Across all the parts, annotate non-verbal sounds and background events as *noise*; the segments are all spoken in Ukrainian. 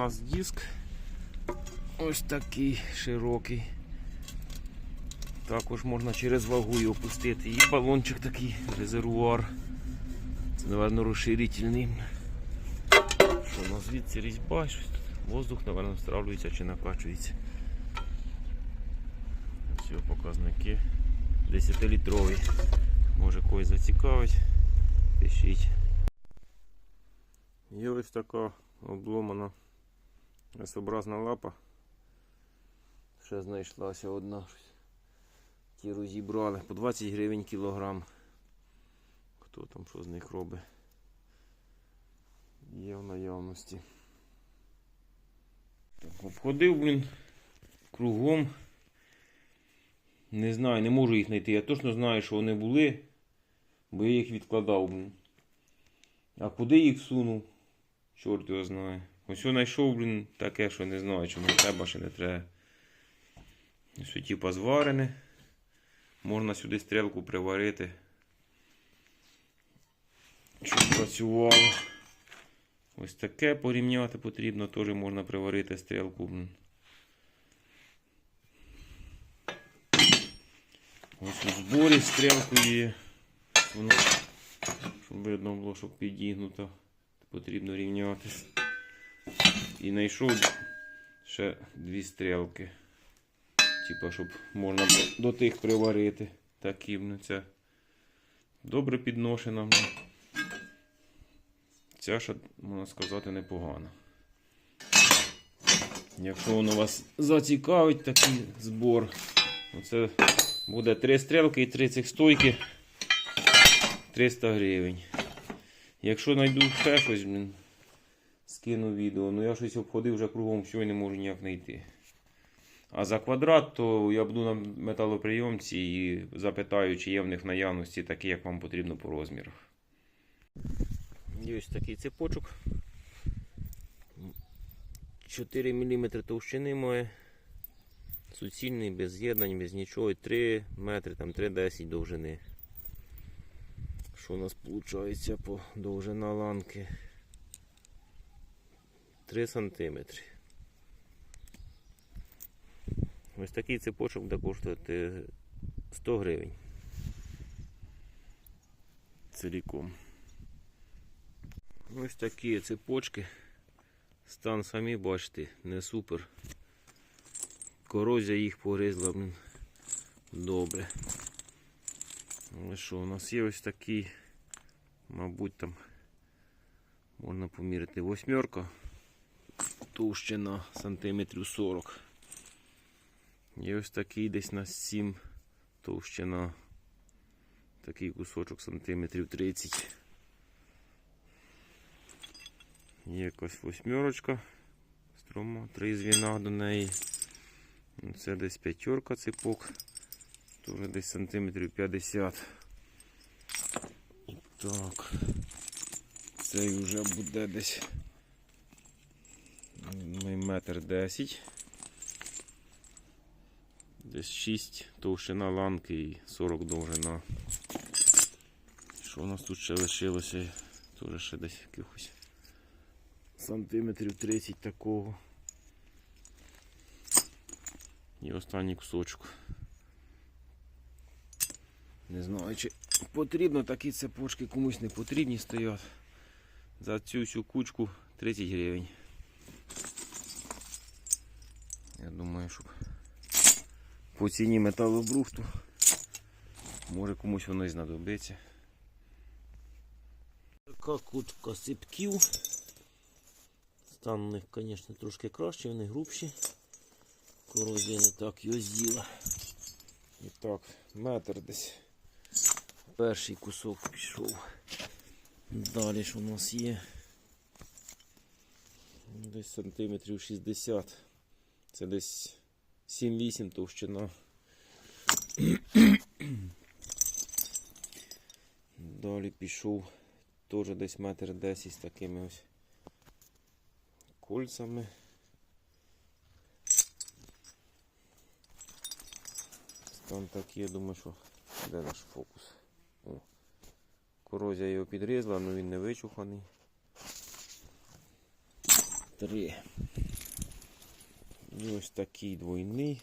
нас диск. Ось такий широкий. Також можна через вагу його пустити. І балончик такий, резервуар. Це, напевно, розширительний. Що у нас звідси різьба. Воздух, напевно, стравлюється чи накачується. Ось його показники. 10-літровий. Може когось зацікавить. Пишіть. Є ось така обломана S-образна лапа. Ще знайшлася одна. Ті розібрали по 20 гривень кілограм. Хто там що з них робить? Є в наявності. Так, обходив, блін, кругом. Не знаю, не можу їх знайти. Я точно знаю, що вони були, бо я їх відкладав, блін. А куди їх сунув? Чорт його знає. Ось знайшов, блін, таке, що не знаю, мені треба, чи не треба. Ось типа зварене. Можна сюди стрілку приварити. Щоб працювало. Ось таке порівняти потрібно, теж можна приварити стрілку. Ось у зборі стрілку є. Воно, щоб видно було, щоб підігнуто. Потрібно рівняти. І знайшов ще дві стрілки. Типа, щоб можна до тих приварити. Такі ну, добре підношена. Ця ще, можна сказати, непогана. Якщо воно вас зацікавить такий збор, це буде три стрілки і три цих стойки 300 гривень. Якщо знайду ще щось, блін, скину відео. Ну я щось обходив вже кругом, все і не можу ніяк знайти. А за квадрат, то я буду на металоприйомці і запитаю, чи є в них наявності такі, як вам потрібно по розмірах. Є ось такий цепочок. 4 мм товщини має. Суцільний, без з'єднань, без нічого. 3 метри, там 3,10 довжини. Що у нас виходить по довжина ланки? 3 сантиметри. Ось такий цепочок буде коштувати 100 гривень. Ціліком. Ось такі цепочки. Стан самі бачите, не супер. Корозія їх погризла блін, добре. Але що, у нас є ось такий, мабуть, там можна поміряти восьмерка, товщина сантиметрів 40. Є ось такий десь на 7 товщина. Такий кусочок сантиметрів 30. Є якась восьмерочка. Строма, три звіна до неї. Це десь п'ятерка ципок. Тоже десь сантиметрів 50. І так. Цей вже буде десь ну, метр 10. Десь 6 товщина ланки і 40 довжина. Що у нас тут ще лишилося? Теж ще десь якихось сантиметрів 30 такого. І останній кусочок. Не знаю, чи потрібно такі цепочки комусь не потрібні стоять. За цю всю кучку 30 гривень. Я думаю, щоб по ціні металобрухту може комусь воно і знадобиться. Така кучка сипків. Стан у них, звісно, трошки краще, вони грубші. Корозія не так його з'їла. І так, метр десь. Перший кусок пішов. Далі ж у нас є десь сантиметрів 60. Це десь 7-8 товщина. Далі пішов теж десь метр 10 з такими ось кольцами. Там такий, я думаю, що де наш фокус. О. Корозія його підрізала, але він не вичуханий. три. І ось такий двойний.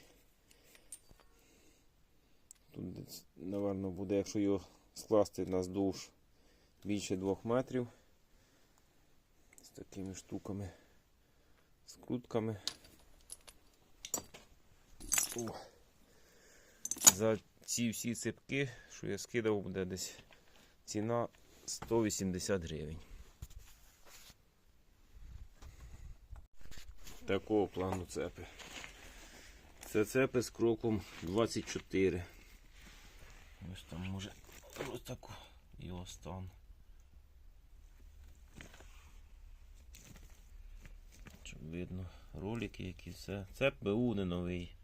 Тут, напевно, буде, якщо його скласти наздовж більше двох метрів. З такими штуками, скрутками. О. За ці всі цепки, що я скидав, буде десь ціна 180 гривень. Такого плану цепи. Це цепи з кроком 24. Ось там може ось таку його стан. Щоб видно ролики, які все. Цеп БУ не новий.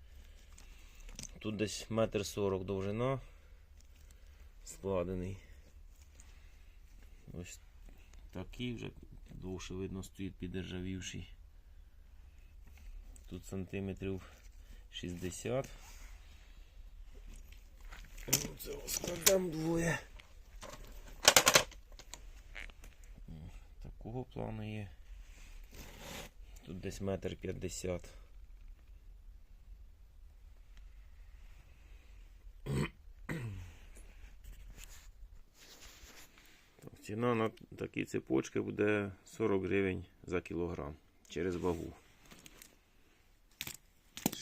Тут десь метр сорок довжина складений. Ось такий вже довше видно стоїть підержавівший. Тут сантиметрів 60. Ну, Це складемо двоє. Такого плану є. Тут десь метр п'ятдесят. Ціна на такі цепочки буде 40 гривень за кілограм через вагу.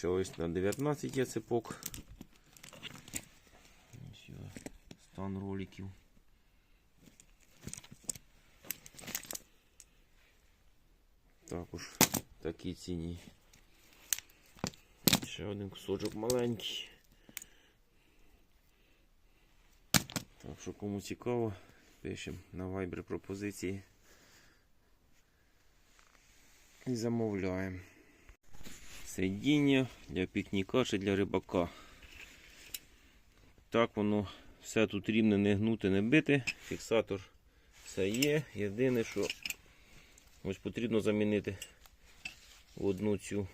Ось на 19 є цепок. Ось стан роликів. Також в такій ціні. Ще один кусочок маленький. Так що кому цікаво, пишемо на Viber пропозиції і замовляємо. Сидіння для пікніка чи для рибака. Так воно все тут рівне не гнуте, не бите. Фіксатор все є. Єдине, що ось потрібно замінити одну цю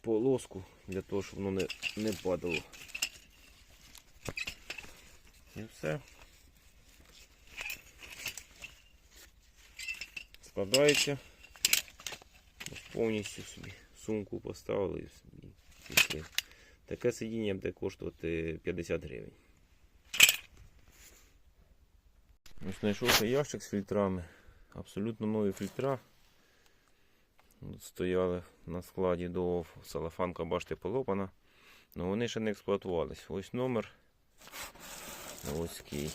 полоску для того, щоб воно не, не падало. І все. Складається. Повністю собі сумку поставили і пішли. Таке сидіння буде коштувати 50 гривень. Ось знайшов я ящик з фільтрами. Абсолютно нові фільтра. Тут стояли на складі до салафанка, бачите, полопана. але вони ще не експлуатувались. Ось номер. Ось такий.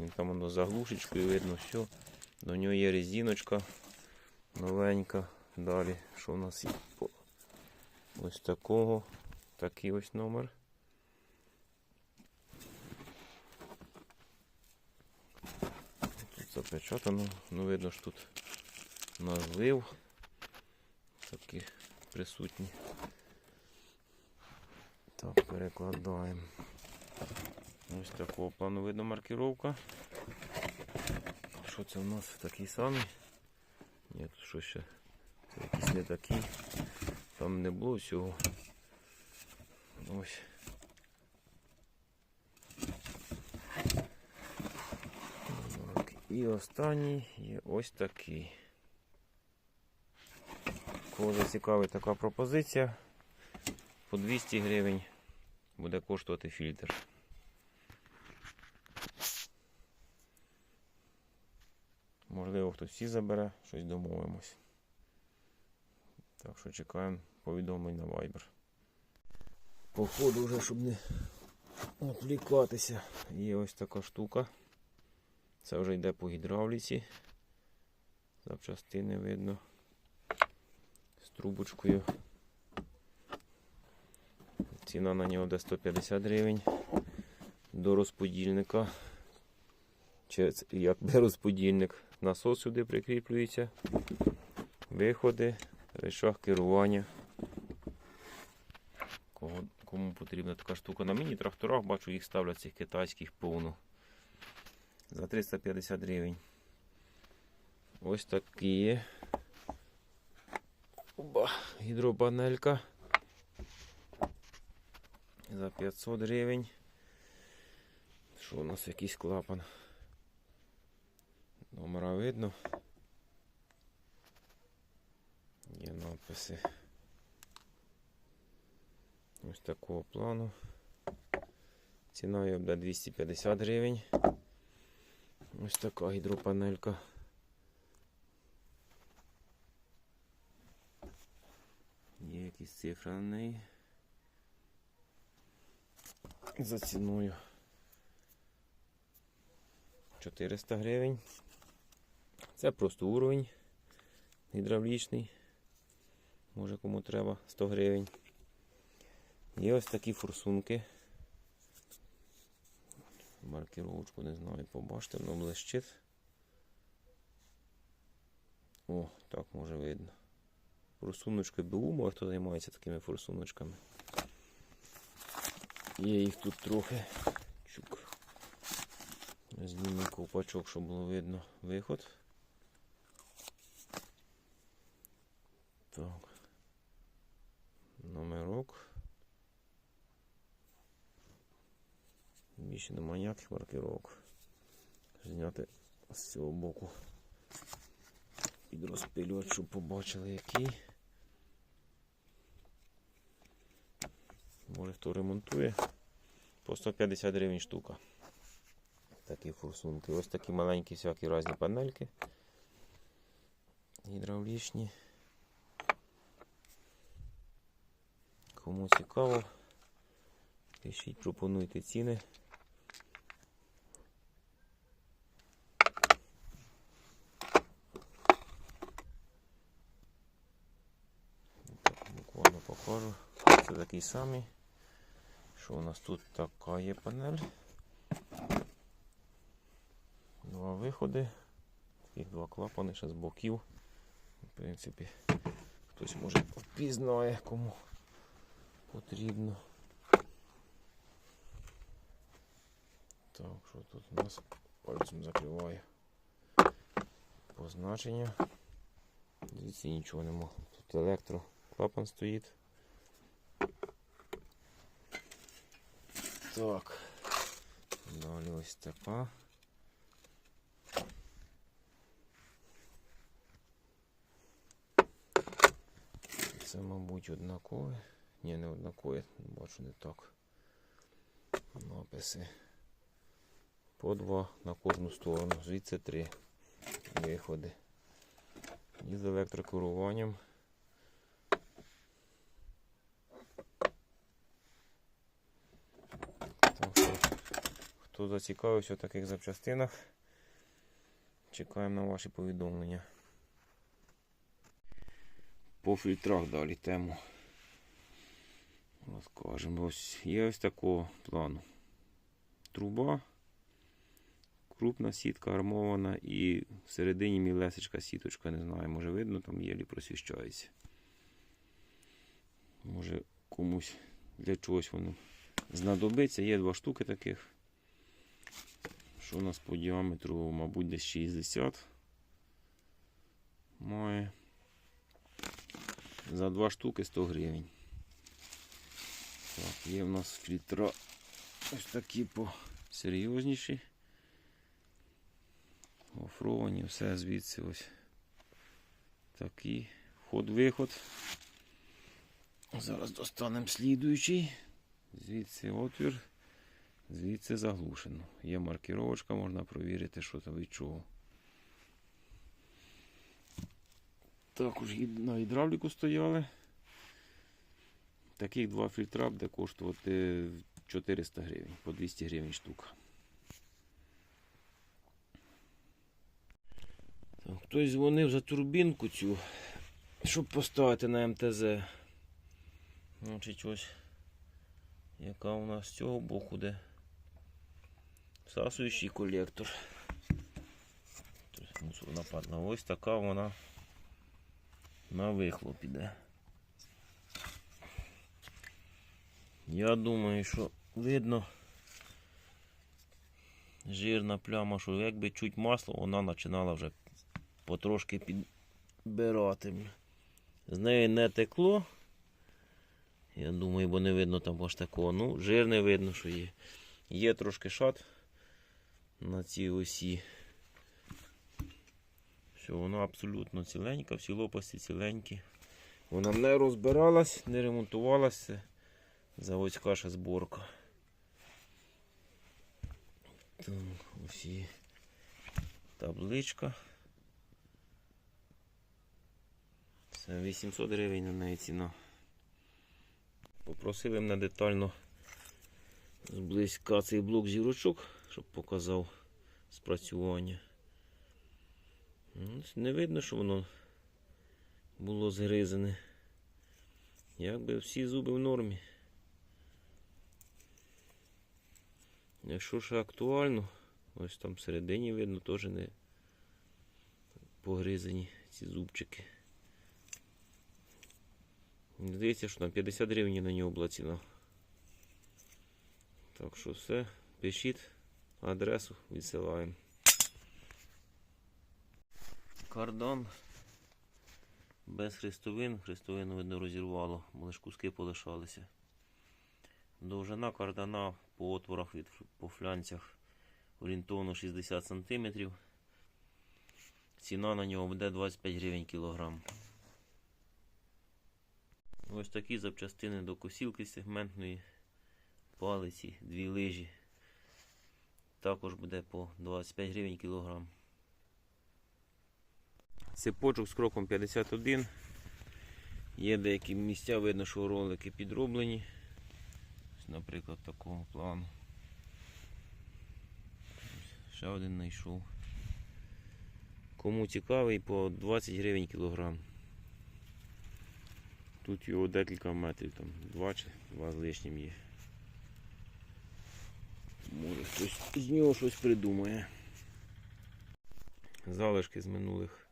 Він там воно заглушечкою видно, все. До нього є резиночка новенька. Далі, що у нас є? Ось такого. Такий ось номер. Тут запечатано. Ну видно, що тут назлив. Такі присутні. Так, перекладаємо. Ось такого плану видно маркировка. Що це у нас такий самий? Ні, тут що ще? Це якийсь не такий. Там не було всього. Ось. І останній є ось такий. Кого зацікавить така пропозиція, по 200 гривень буде коштувати фільтр. Можливо, хтось всі забере, щось домовимось. Так що чекаємо повідомлень на Viber. Походу вже, щоб не відвлікатися, є ось така штука. Це вже йде по гідравліці. Запчастини видно. З трубочкою. Ціна на нього де 150 гривень. До розподільника. Чи якби розподільник. Насос сюди прикріплюється. Виходи, речах керування. Кого, кому потрібна така штука на міні-тракторах, бачу, їх ставлять цих китайських повну. За 350 гривень. Ось такі. Оба, гідропанелька. За 500 гривень. Що у нас якийсь клапан? Номера видно. Написи. Ось такого плану. Ціна її буде 250 гривень. Ось така гідропанелька. Є якісь цифри на неї. За ціною 400 гривень. Це просто уровень гідравлічний. Може кому треба 100 гривень. Є ось такі форсунки. Маркировочку не знаю, побачите, воно блищить. О, так може видно. Форсуночки БУ, може хто займається такими форсуночками. Є їх тут трохи. Чук. Знімемо ковпачок, щоб було видно виход. Так. Номерок. Більше немає ніяких маркировок. Зняти з цього боку. Підрозпилювати, щоб побачили який. Може хто ремонтує. По 150 гривень штука. Такі форсунки. Ось такі маленькі всякі різні панельки. Гідравлічні. Кому цікаво, пишіть, пропонуйте ціни. Буквально покажу. Це такі самі. Що у нас тут така є панель. Два виходи. Таких два клапани ще з боків. В принципі, хтось може впізнає кому потрібно. Так, що тут у нас пальцем закриваю позначення. Дивіться, нічого нема. Тут електро клапан стоїть. Так. Далі ось така. Це, мабуть, однакове. Ні, не однакове, бачу не так. Написи. По два на кожну сторону. Звідси три виходи. І з електрокеруванням. Так що, хто зацікавився в таких запчастинах, чекаємо на ваші повідомлення. По фільтрах далі тему. Розкажемо. Ось є ось такого плану. Труба, крупна сітка армована і всередині мілесечка сіточка, не знаю, може видно, там єлі просвіщається. Може комусь для чогось воно знадобиться. Є два штуки таких. Що у нас по діаметру, мабуть, десь 60 має. За два штуки 100 гривень. Так, є в нас фільтра ось такі посерйозніші. Гофровані, все звідси ось такий вход-виход. Зараз достанемо слідуючий. Звідси отвір, звідси заглушено. Є маркировочка, можна провірити, що там від чого. Також на гідравліку стояли. Таких два фільтра буде коштувати 400 гривень, по 200 гривень штука. Хтось дзвонив за турбінку цю, щоб поставити на МТЗ. Значить ось, яка у нас з цього боку де всасуючий колектор. Тобто нападна. Ось така вона на вихлоп іде. Я думаю, що видно жирна пляма, що якби чуть масло, вона починала вже потрошки підбирати. З неї не текло. Я думаю, бо не видно там аж такого. Ну, жир не видно, що є. Є трошки шат на цій осі. Все, воно абсолютно ціленька, всі лопасті ціленькі. Вона не розбиралась, не ремонтувалася. Заводська ще зборка. Так, ось табличка. Це 800 гривень на неї ціна. Попросили мене детально зблизька цей блок зірочок, щоб показав спрацювання. Ну, Не видно, що воно було згризане. Якби всі зуби в нормі. Якщо ще актуально, ось там всередині видно теж не погризані ці зубчики. Здається, що там 50 гривень на нього була ціна. Так що все, пишіть адресу, відсилаємо. Кардан без хрестовин. Хрестовину видно розірвало, бо лиш куски полишалися. Довжина кардана по отворах від по флянцях орієнтовно 60 см. Ціна на нього буде 25 гривень кілограм. Ось такі запчастини до косілки сегментної палиці, дві лижі. Також буде по 25 гривень кілограм. Цепочок з кроком 51. Є деякі місця, видно, що ролики підроблені. Наприклад, такого плану. Ще один знайшов. Кому цікавий, по 20 гривень кілограм. Тут його декілька метрів, там два чи два з лишнім є. Може хтось з нього щось придумає. Залишки з минулих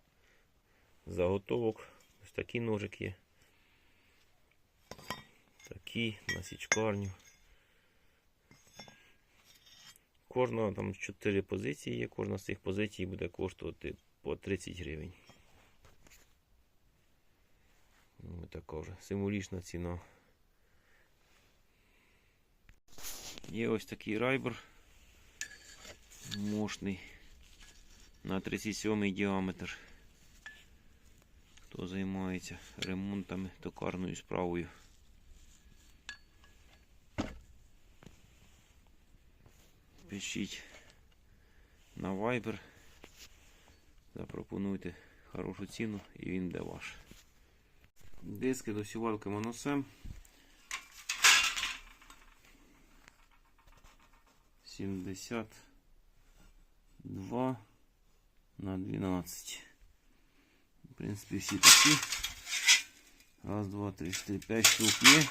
заготовок. Ось такі ножик є. Такі на січкарню. Кожна там 4 позиції є, кожна з цих позицій буде коштувати по 30 гривень. Вже символічна ціна. Є ось такий райбер мощний на 37 діаметр. Хто займається ремонтами токарною справою. Пишіть на Viber, запропонуйте хорошу ціну і він буде ваш. Диски до сівалки моносем. 72 на 12. В принципі, всі такі. Раз, два, три, чотири, п'ять штук є.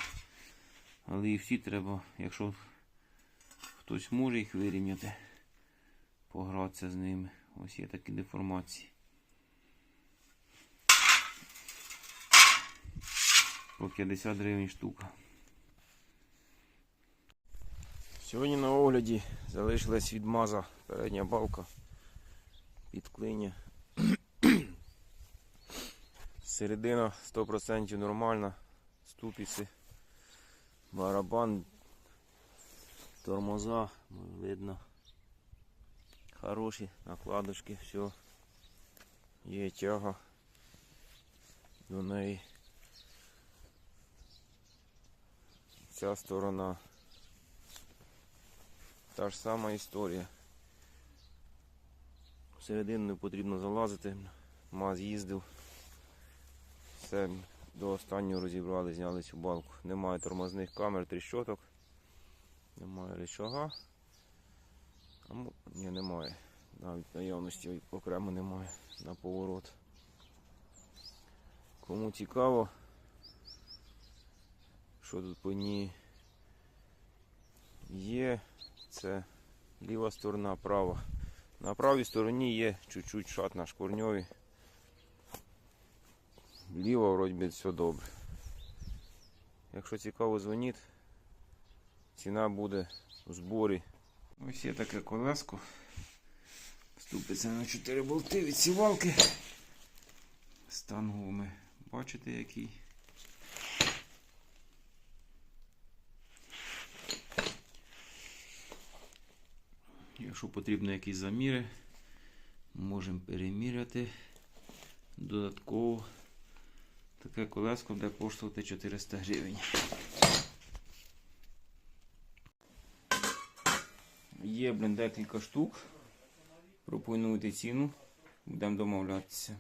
Але і всі треба, якщо хтось може їх вирівняти, погратися з ними. Ось є такі деформації. По 50 гривень штука. Сьогодні на огляді залишилась від маза передня балка під клиня. *clears throat* Середина 100% нормальна, ступиці, барабан, тормоза, ну, видно. Хороші накладочки, все. Є тяга до неї. Ця сторона. Та ж сама історія. Всередину не потрібно залазити. Маз їздив. Все до останнього розібрали, зняли цю балку. Немає тормозних камер, тріщоток. Немає рычага. А ні, немає. Навіть наявності окремо немає на поворот. Кому цікаво, що тут по ній є, це ліва сторона, права. На правій стороні є чуть-чуть шат на шкурньові. Ліва вроді все добре. Якщо цікаво, дзвоніть. Ціна буде у зборі. Ось є таке колеско. Ступиться на 4 болти від сівалки. Стан гуми. Бачите який? Якщо потрібно якісь заміри, можемо переміряти додатково Таке колеско буде коштувати 400 гривень. Є, блін, декілька штук. Пропонуйте ціну. Будемо домовлятися.